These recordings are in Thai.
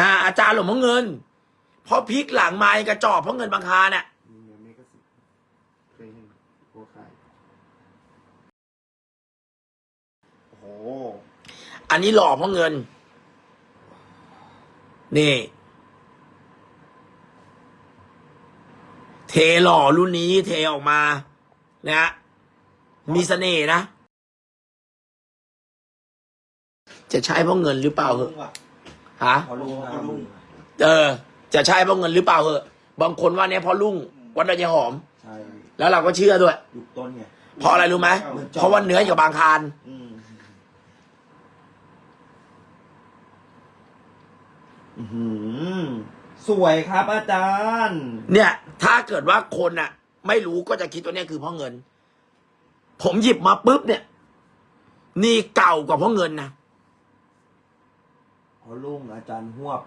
อ่าอาจารย์หลวงพ่อเงินเพราะพลิกหลังไม้กระจอกเพราะเงินบางคาเนี่ยมีเมียเมกะสิบเคยเห็นหัวขายโอ้โหอันนี้หล่อเพราะเงิน นี่ เทหล่อรุ่นนี้เทออกมานะฮะมีเสน่ห์นะ จะใช้เพราะเงินหรือเปล่าเหลุอะงว่ะ ฮะ พอลุงพอลุงเออ จะใช่เพราะเงินหรือเปล่าเหอะ บางคนว่าเนี่ยเพราะลุงวัดดอยายหอม ใช่แล้วเราก็เชื่อด้วย ยุคต้นไง เพราะอะไรรู้ไหมเหมือนจอเพราะว่าเนื้ออยู่กับบางคาร อืมอื้อหือสวยครับอาจารย์ เนี่ย ถ้าเกิดว่าคนอะ ไม่รู้ก็จะคิดว่าเนี่ยคือเพราะเงิน ผมหยิบมาปุ๊บเนี่ย นี่เก่ากว่าเพราะเงินนะพ อลุงอาจารย์หวบ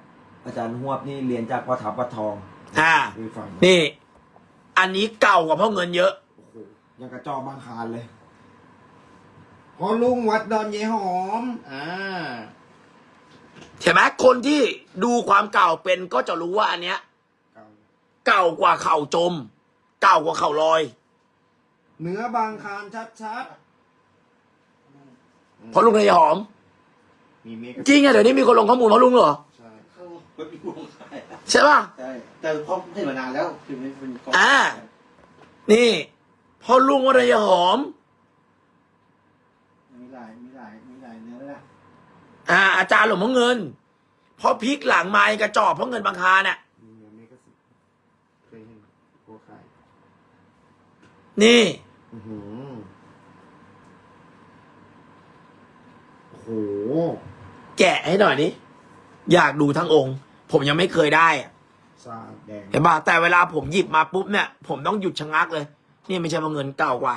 อาจารย์หวบนี่เรียนจากพ่อทับวัดทองอ่า ไปฟังนี่ อันนี้เก่ากว่าเพราะเงินเยอะ โอ้โหยังกระจอกบางคารเลยพอลุงวัดดอนเยหอม อ่าเห็นไหมคนที่ดูความเก่าเป็นก็จะรู้ว่าอันเนี้ย เก่าเก่ากว่าเข่าจม เก่ากว่าเข่าลอยเนื้อบางคารชัดเพราะลุงนายหอมๆ มีเมฆจริงอะเดี๋ยวนี้มีคนลงข้อมูลเพราะลุงเหรอ ใช่เขาไม่มีวงขายใช่ป่ะ ใช่แต่เขาเห็นมานานแล้วคือไม่เป็นกองอ่า นี่เพราะลุงวัดดอยายหอม มีหลายมีหลายมีหลายเนื้อนะอ่า อาจารย์หลวงพ่อเงินเพราะพลิกหลังไม้กระจอกเพราะเงินบางคาเนี่ยมีเมียเมกะสิบเคยเห็นหัวขายนี่ อื้อหือโอ้โห แกะให้หน่อยนี่อยากดูทั้งองค์ ผมยังไม่เคยได้อะสาดแดงเห็นป่ะแต่เวลาผมหยิบมาปุ๊บเนี่ย ผมต้องหยุดชะงักเลย นี่ไม่ใช่ว่าเงินเก่ากว่า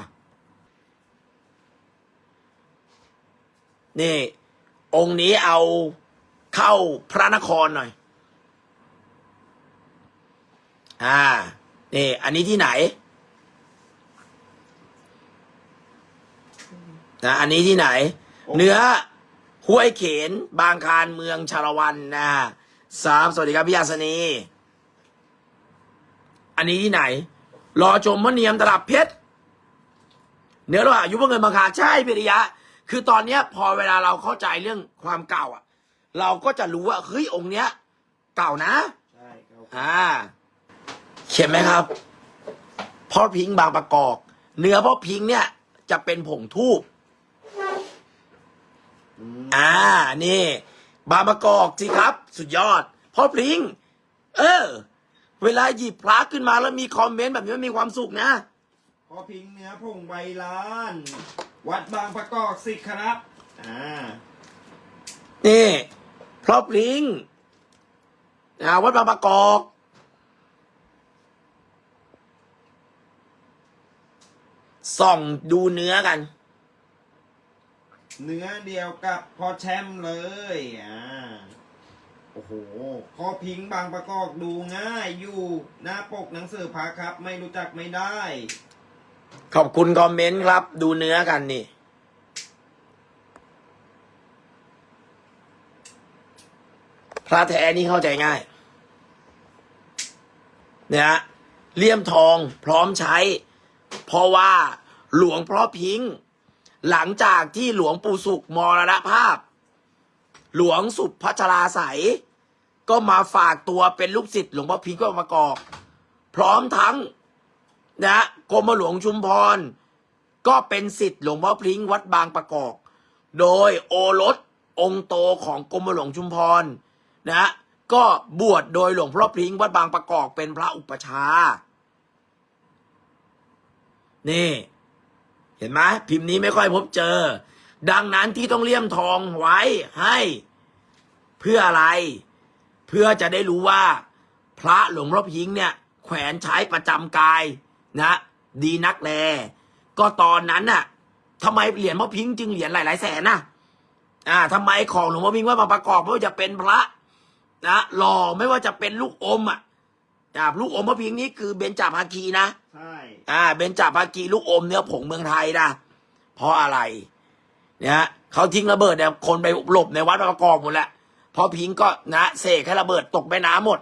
นี่ องค์นี้เอาเข้าพระนครหน่อย อ่า นี่ อันนี้ที่ไหนนะอันนี้ที่ไหน เนื้อ ห้วยเขน บางคารเมืองชาละวันนะสามสวัสดีครับพี่ยาสนี อันนี้ที่ไหน รอชมมะเนียมตลับเพชรเนื้อระหว่างอายุพวกเงินบางคารใช่พิริยะ คือตอนเนี้ย พอเวลาเราเข้าใจเรื่องความเก่า อะ เราก็จะรู้ว่าเฮ้ยองค์เนี้ย เก่านะใช่เก่าอ่า เขียนไหมครับพ่อพิงค์บางประกอบ เนื้อพ่อพิงค์เนี่ย จะเป็นผงทูบ อืมอ่า นี่ บางประกอบสิครับ สุดยอดพ่อพิงค์เออ เวลาหยิบพระขึ้นมาแล้วมีคอมเมนต์แบบนี้มันมีความสุขนะ พอพิงเนื้อผงใบลาน วัดบางประกอบสิครับ อ่า นี่พรอพลิงนะวัดบางประกอบส่องดูเนื้อกัน เนื้อเดียวกับพอแชมป์เลยอ่าโอ้โหพอพิงบางประกอบดูง่ายอยู่หน้าปกหนังสือพาครับ ไม่รู้จักไม่ได้ ขอบคุณคอมเมนต์ครับ ดูเนื้อกันนี่ พระแท้นี่เข้าใจง่าย เนี่ยเลี่ยมทองพร้อมใช้ เพราะว่าหลวงพ่อพิงค์ หลังจากที่หลวงปู่สุขมรณภาพ หลวงสุพัชราใสยก็มาฝากตัวเป็นลูกศิษย์หลวงพ่อพิงค์ก็มากอกพร้อมทั้งนะกรมหลวงชุมพร ก็เป็นสิทธิ์หลวงพ่อพลิงวัดบางประกอบ โดยโอรสองค์โตของกรมหลวงชุมพรนะก็บวชโดยหลวงพ่อพลิงวัดบางประกอบเป็นพระอุปชานี่ เห็นไหมพิมพ์นี้ไม่ค่อยพบเจอ ดังนั้นที่ต้องเลี่ยมทองไว้ให้ เพื่ออะไร เพื่อจะได้รู้ว่า พระหลวงพ่อพิงเนี่ย แขวนใช้ประจำกายนะ ดีนักแล ก็ตอนนั้นน่ะทำไมเหรียญพ่อพิงจึงเหรียญหลายๆแสนน่ะอ่าทำไมของหลวงพ่อพิงว่ามาประกอบไม่ว่าจะเป็นพระนะหล่อไม่ว่าจะเป็นลูกอมอะอ่าลูกอมพ่อพิงนี้คือเบญจภาคีนะใช่ อ่าเบญจภาคีลูกอมเนื้อผงเมืองไทยนะเพราะอะไร เนี่ยเขาทิ้งระเบิดเนี่ยคนไปหลบในวัดประกอบหมดแหละพอพิงก็นะเสกให้ระเบิดตกแม่น้ำหมด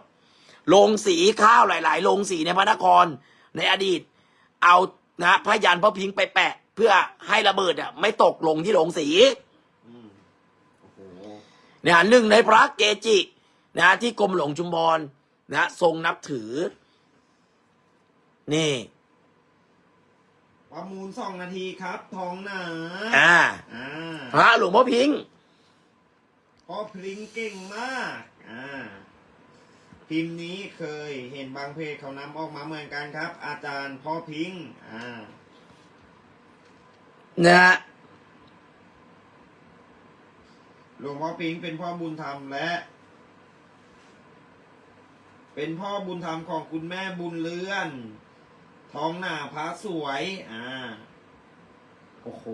โรงสีข้าวหลาย ๆโรงสีในพระนครในอดีต เอานะพยันพ่อพิงไปแปะ เพื่อให้ระเบิดอะไม่ตกลงที่โรงสีเนี่ยหนึ่งในพระเกจินะที่กรมหลวงชุมพรนะทรงนับถือ นี่ ประมูลสองนาทีครับ ทองหนาอ่าอ่าพระหลวงพ่อพิงค์พ่อพลิงเก่งมากอ่าพิมพ์นี้เคยเห็นบางเพจเขานำออกมาเหมือนกันครับ อาจารย์พ่อพิงค์อ่านะฮะหลวงพ่อพิงค์เป็นพ่อบุญธรรมและ เป็นพ่อบุญธรรมของคุณแม่บุญเรือน ทองหน้าพระสวย อ่า โอ้โห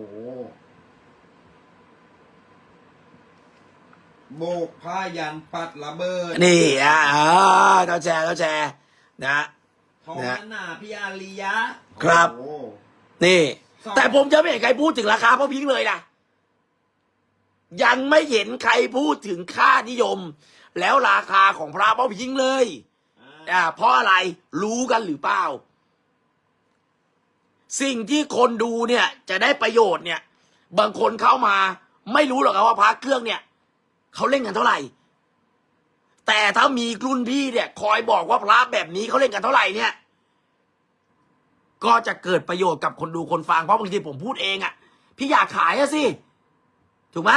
โบกผ้ายันปัดระเบิด นี่อ่าอ่าเจ้าแชร์เจ้าแชร์นะทองนะหน้าพี่อาริยะครับ โอ้โห นี่ สอง แต่ผมจะไม่เห็นใครพูดถึงราคาพ่อพิงค์เลยนะ ยังไม่เห็นใครพูดถึงค่านิยม แล้วราคาของพระพ่อพิงค์เลย อ่า อ่าเพราะอะไรรู้กันหรือเปล่า สิ่งที่คนดูเนี่ยจะได้ประโยชน์เนี่ย บางคนเข้ามาไม่รู้หรอกครับว่าพระเครื่องเนี่ยเขาเล่นกันเท่าไหร่ แต่ถ้ามีรุ่นพี่เนี่ย คอยบอกว่าพระแบบนี้เขาเล่นกันเท่าไหร่เนี่ย ก็จะเกิดประโยชน์กับคนดูคนฟังเพราะบางทีผมพูดเองอะ่ะ พี่อยากขายอะสิถูกไหม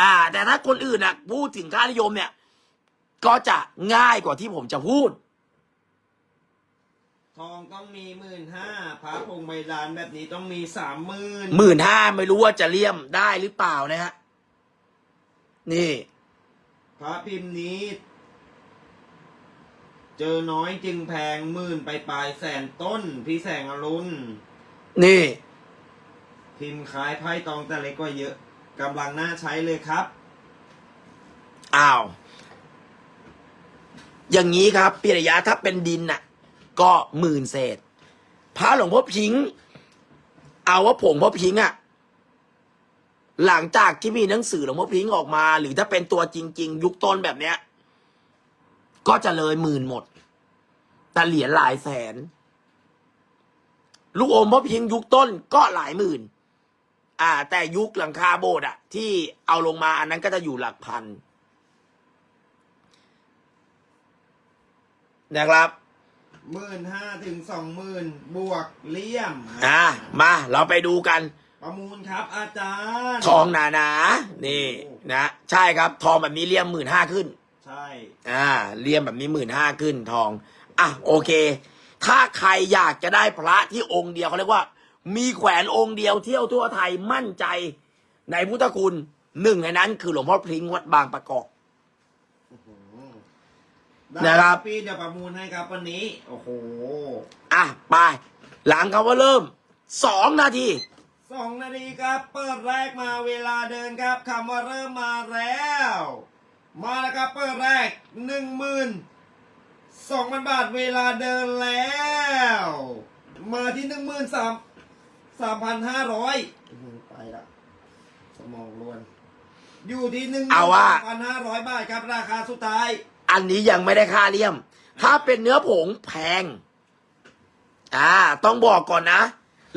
อ่า แต่ถ้าคนอื่นอะพูดถึงค่านิยมเนี่ย ก็จะง่ายกว่าที่ผมจะพูด ทองต้องมีหมื่นห้าพระพงใบลานแบบนี้ต้องมีสามหมื่นหมื่นห้าไม่รู้ว่าจะเลี่ยมได้หรือเปล่านะฮะ นี่ พระพิมพ์นี้ เจอน้อยจึงแพงหมื่นไปปลายแสนต้น พี่แสงอรุณนี่ พิมพ์ขายไพ่ตองแต่เล็กกว่าเยอะกำลังน่าใช้เลยครับ อ้าว อย่างนี้ครับปิระยะถ้าเป็นดินน่ะ ก็หมื่นเศษ พระหลวงพ่อพิงค์เอาว่าผงพ่อพิงค์อะหลังจากที่มีหนังสือหลวงพ่อพิงค์ออกมา หรือถ้าเป็นตัวจริง ๆ ยุคต้นแบบเนี้ย ก็จะเลยหมื่นหมด แต่เหรียญหลายแสน ลูกอมพ่อพิงค์ยุคต้นก็หลายหมื่น อ่า แต่ยุคหลังคาโบสถ์อะที่เอาลงมาอันนั้นก็จะอยู่หลักพันนะครับ หมื่นห้าถึงสองหมื่นบวกเลี่ยมอ่ามาเราไปดูกัน ประมูลครับอาจารย์ ทองหนาหนาๆนี่นะใช่ครับทองแบบนี้เลี่ยมหมื่นห้าขึ้น ใช่ อ่าเลี่ยมแบบนี้หมื่นห้าขึ้นทอง อะโอเค ถ้าใครอยากจะได้พระที่องค์เดียวเขาเรียกว่า มีแขวนองค์เดียวเที่ยวทั่วไทยมั่นใจในพุทธคุณหนึ่งในนั้นคือหลวงพ่อพริ้งวัดบางประกอบได้ นะครับ พี่เดี๋ยวประมูลให้ครับวันนี้ โอ้โห อะ ไป หลังคำว่าเริ่มสองนาทีสองนาทีครับ เปิดแรกมาเวลาเดินครับคำว่าเริ่มมาแล้ว มาแล้วครับ เปิดแรกหนึ่งหมื่นสองพันบาทเวลาเดินแล้ว มาที่หนึ่งหมื่นสามสามพันห้าร้อยไปละสมองรวน อยู่ที่หนึ่งเอาว่าพันห้าร้อยบาทครับราคาสุดท้าย อันนี้ยังไม่ได้ค่าเลี่ยม ถ้าเป็นเนื้อผงแพง อ่า ต้องบอกก่อนนะ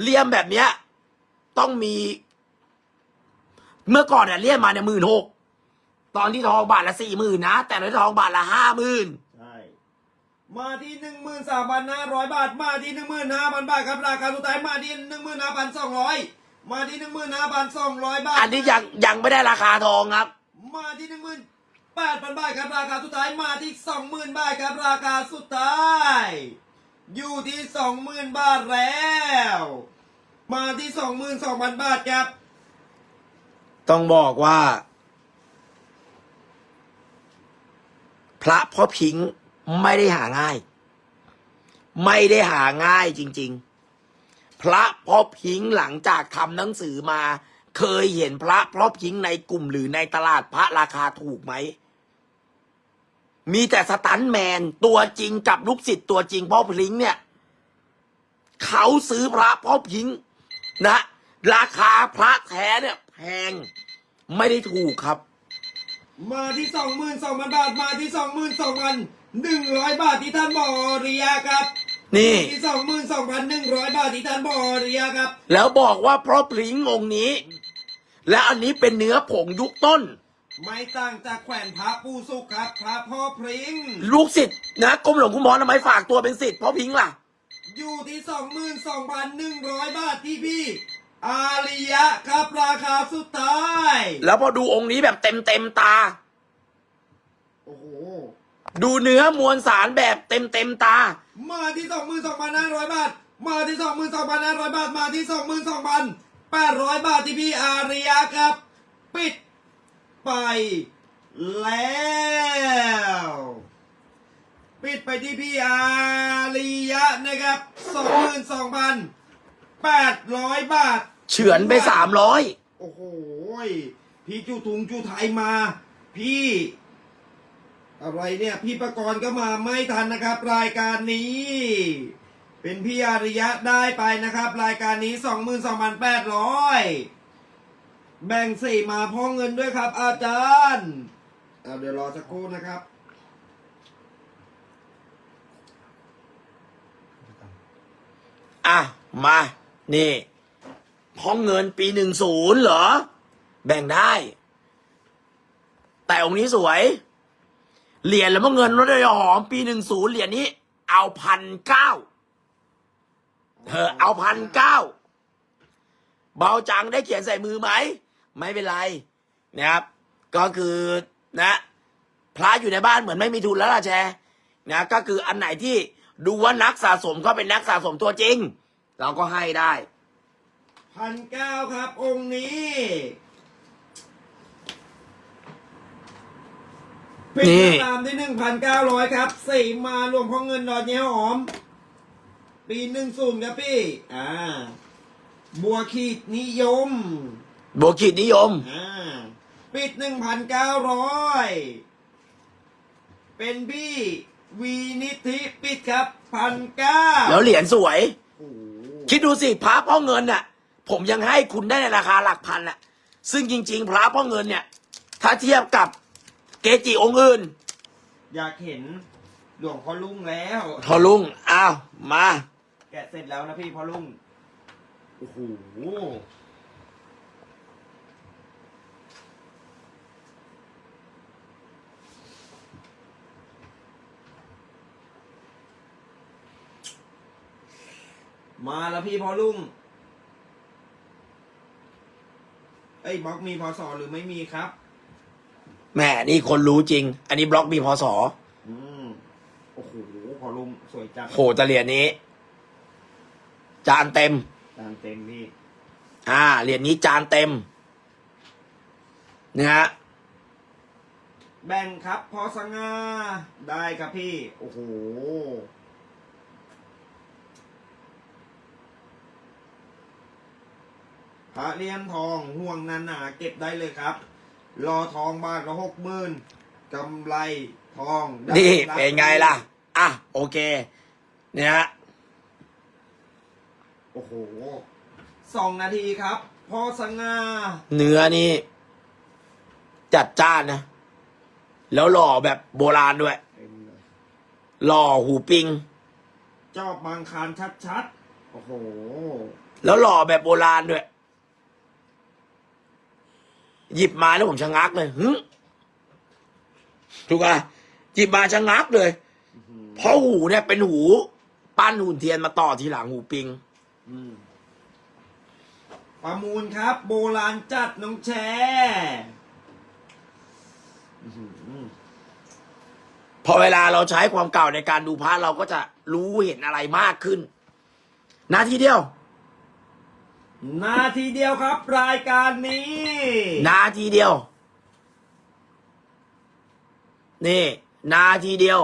เลี่ยมแบบเนี้ย ต้องมี เมื่อก่อนเนี่ยเลี่ยมมาเนี่ยหมื่นหกตอนที่ทองบาทละสี่หมื่นนะ แต่ในทองบาทละห้าหมื่นใช่ มาที่หนึ่งหมื่นสามพันห้าร้อยบาท มาที่หนึ่งหมื่นห้าพันบาทครับราคาสุดท้ายมาที่หนึ่งหมื่นห้าพันสองร้อยมาที่หนึ่งหมื่นห้าพันสองร้อยบาท อันนี้ยังยังไม่ได้ราคาทองครับ มาที่หนึ่งหมื่น แปดพันบาทครับ ราคาสุดท้ายมาที่สองหมื่นบาทครับ ราคาสุดท้าย อยู่ที่สองหมื่นบาทแล้ว มาที่สองหมื่นสองพันบาทครับ ต้องบอกว่า พระพ่อพิงค์ไม่ได้หาง่าย ไม่ได้หาง่ายจริง ๆ พระพ่อพิงค์หลังจากทำหนังสือมาเคยเห็นพระพ่อพิงในกลุ่มหรือในตลาดพระราคาถูกไหม มีแต่สตันท์แมนตัวจริงกับลูกศิษย์ตัวจริงพ่อพิงค์เนี่ย เขาซื้อพระพ่อพิงค์นะ ราคาพระแท้เนี่ย แพง ไม่ได้ถูกครับ มาที่สองหมื่นสองพันบาท มาที่สองหมื่นสองพันหนึ่งร้อยบาทที่ท่านบอริยาครับ นี่ ที่สองหมื่นสองพันหนึ่งร้อยบาทที่ท่านบอริยาครับ แล้วบอกว่าเพราะพริ้งองค์นี้ และอันนี้เป็นเนื้อผงยุคต้น ไม่ต่างจากแขวนพระปูสุกครับพระพ่อพริ้งลูกศิษย์นะกรมหลวงคุณหมอทำไมฝากตัวเป็นศิษย์เพราะพริ้งล่ะ อยู่ที่สองหมื่นสองพันหนึ่งร้อยบาทที่พี่ อาริยะครับราคาสุดท้าย แล้วพอดูองค์นี้แบบเต็มเต็มๆตา โอ้โห ดูเนื้อมวลสารแบบเต็มเต็มๆตา มาที่สองหมื่นสองพันห้าร้อยบาท มาที่สองหมื่นสองพันห้าร้อยบาท มาที่สองหมื่นสองพันแปดร้อยบาทที่พี่อาริยะครับ ปิด ไปแล้ว ปิดไปที่พี่อาริยะนะครับสองหมื่นสองพันแปดร้อยบาท เฉือนไปสามร้อยโอ้โหยพี่จูทุงจูไทยมา พี่ อะไรเนี่ย พี่ประกรณ์ก็มาไม่ทันนะครับ รายการนี้ เป็นพี่อาริยะได้ไปนะครับ รายการนี้สองหมื่นสองพันแปดร้อย แบ่งสี่มาพ่อเงินด้วยครับ อาจารย์เอาเดี๋ยวรอสักครู่นะครับ อะ มา นี่ห้องเงินปีหนึ่งศูนย์เหรอ แบ่งได้ แต่องค์นี้สวย เหรียญแล้วเมื่อเงินรถยหอม ปีหนึ่งศูนย์เหรียญนี้ เอาพันเก้าเธอเอาพันเก้าเบาจังได้เขียนใส่มือไหม ไม่เป็นไรนะครับ ก็คือนะพระอยู่ในบ้านเหมือนไม่มีทุนแล้วล่ะแชร์นะก็คืออันไหนที่ดูว่านักสะสมเขาเป็นนักสะสมตัวจริง เราก็ให้ได้พันเก้าครับ องค์นี้ปิดตามที่หนึ่งพันเก้าร้อยครับสี่มารวมพ่อเงินดอนเนี้ยหอม ปีหนึ่งศูนย์ครับพี่ อ่า บัวขีดนิยม บวกขีดนิยม อ่าปิดหนึ่งพันเก้าร้อยเป็นพี่วีนิธิปิดครับพันเก้าแล้วเหรียญสวย โอ้โหคิดดูสิพระพ่อเงินน่ะ ผมยังให้คุณได้ในราคาหลักพันน่ะ ซึ่งจริง ๆ พระพ่อเงินเนี่ย ถ้าเทียบกับเกจิองค์อื่น อยากเห็นหลวงพ่อลุงแล้ว ทอลุงอ้าวมา แกะเสร็จแล้วนะพี่พ่อลุง โอ้โห มาแล้วพี่พ่อลุงเอ้ยบล็อกมีพอสอหรือไม่มีครับ แหมนี่คนรู้จริง อันนี้บล็อกมีพศอืมโอ้โหพ่อลุงสวยจังโหแตะเหรียญนี้ จานเต็ม ตามเต็มพี่อ่าเหรียญนี้จานเต็มนะฮะแบ่งครับ พอสง่าได้ครับพี่ โอ้โห ระเลี่ยมทองห่วงนานาเก็บได้เลยครับ รอทองบาทละหกหมื่นกำไรทองได้นี่รับเป็นไงล่ะ อะ โอเค เนี่ยฮะโอ้โหสองนาทีครับพอสง่าเนื้อนี่ จัดจ้านนะ แล้วหล่อแบบโบราณด้วย เต็มเลยหล่อหูปิง จอบบางคานชัดๆ โอ้โห แล้วหล่อแบบโบราณด้วย หยิบมาแล้วผมชะงักเลยหึถูกป่ะหยิบมาชะงักเลย เพราะหูเนี่ยเป็นหู ปั้นหุ่นเทียนมาต่อทีหลังหูปิง อืมประมูลครับ โบราณจัดน้องแชอื้อหือพอเวลาเราใช้ความเก่าในการดูพระเราก็จะรู้เห็นอะไรมากขึ้น นาทีเดียว นาทีเดียวครับ รายการนี้ นาทีเดียว นี่ นาทีเดียว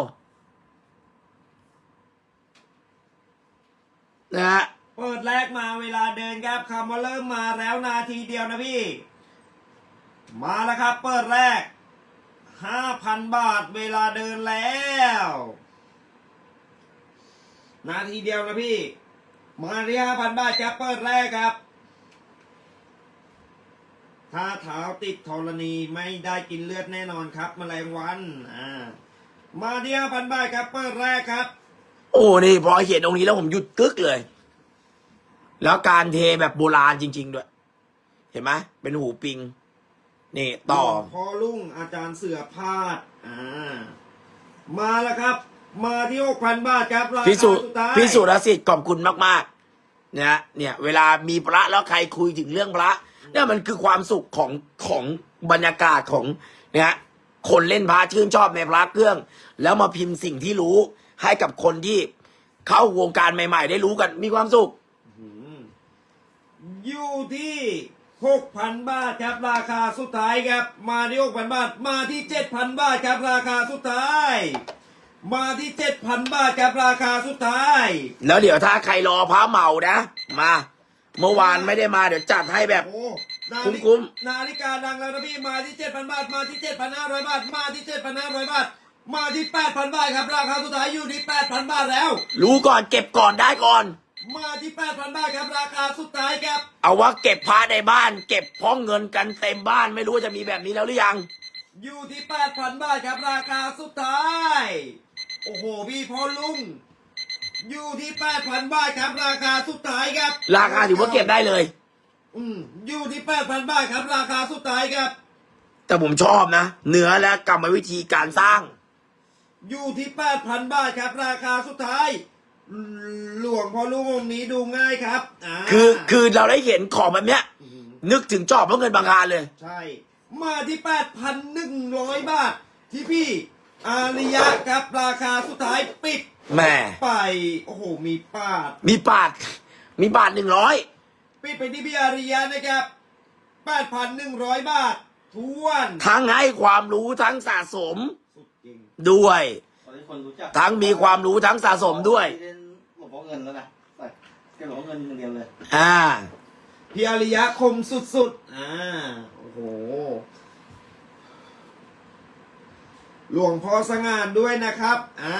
นะฮะเปิดแรกมาเวลาเดินครับคำว่าเริ่มมาแล้วนาทีเดียวนะพี่ มาแล้วครับ เปิดแรกห้าพันบาทเวลาเดินแล้ว นาทีเดียวนะพี่ มาที่ห้าพันบาทครับเปิดแรกครับท ถ้าเท้าติดธรณีไม่ได้กินเลือดแน่นอนครับแมลงวันอ่ามาที่ห้าพันบาทครับเปิดแรกครับ โอ้นี่พอเห็นตรงนี้แล้วผมหยุดกึกเลย แล้วการเทแบบโบราณจริง ๆ ด้วย เห็นไหมเป็นหูปิง นี่ต่อพอลุ่งอาจารย์เสือพาดอ่ามาแล้วครับ มาที่หกพันบาทครับราคาพิสูจน์สุดท้ายพิสูจน์สิทธิ์ขอบคุณมากๆนะเนี่ย เวลามีพระแล้วใครคุยถึงเรื่องพระ เนี่ยมันคือความสุขของของบรรยากาศของเนี่ยคนเล่นพระชื่นชอบในพระเครื่อง แล้วมาพิมพ์สิ่งที่รู้ให้กับคนที่เข้าวงการใหม่ ๆ ได้รู้กันมีความสุขอืมอยู่ที่หกพันบาทครับราคาสุดท้ายครับ มาที่หกพันบาท มาที่เจ็ดพันบาทครับราคาสุดท้าย มาที่เจ็ดพันบาทครับราคาสุดท้าย แล้วเดี๋ยวถ้าใครรอพระเหมานะ มา เมื่อวานไม่ได้มาเดี๋ยวจัดให้แบบ โอ้นาฬิคุ้มนาฬิกาดังแล้วนะพี่มาที่เจ็ดพันบาทมาที่เจ็ดพันห้าร้อยบาทมาที่เจ็ดพันห้าร้อยบาทมาที่แปดพันบาทครับราคาสุดท้ายอยู่ที่แปดพันบาทแล้ว รู้ก่อนเก็บก่อนได้ก่อน มาที่แปดพันบาทครับราคาสุดท้ายครับเอาว่าเก็บพระในบ้าน เก็บเพราะเงินกันเต็มบ้านไม่รู้ว่าจะมีแบบนี้แล้วหรือยัง อยู่ที่แปดพันบาทครับราคาสุดท้าย โอ้โหพี่พอลุง อยู่ที่แปดพันบาทครับราคาสุดท้ายครับ ราคาถือว่าเก็บได้เลย อืมอยู่ที่แปดพันบาทครับราคาสุดท้ายครับ แต่ผมชอบนะ เนื้อและกรรมวิธีการสร้าง อยู่ที่แปดพันบาทครับ ราคาสุดท้าย หลวงพ่อลุงองค์นี้ดูง่ายครับาคือคือเราได้เห็นของแบบเนี้ย มนึกถึงจอบเพราะเงินบางงานเลย ใช่ มาที่แปดพันหนึ่งร้อยบาท ที่พี่อาริยะครับราคาสุดท้ายปิดแหม่ ไป โอ้โห มีปาด มีบาท มีบาทหนึ่งร้อยปิดไปที่พี่อาริยะนะครับ 8,100 บาททวนทั้งให้ความรู้ทั้งสะสมสุดจริงด้วย ตอนนี้คนรู้จักทั้งมีความรู้ทั้งสะสมด้วยที่เล่นหลวงพ่อเงินแล้วนะใส่แค่หลวงพ่อเงินอย่างเดียวเลย อ่า พี่อาริยะคมสุดๆ อ่า โอ้โห หลวงพ่อสง่านด้วยนะครับ อ่า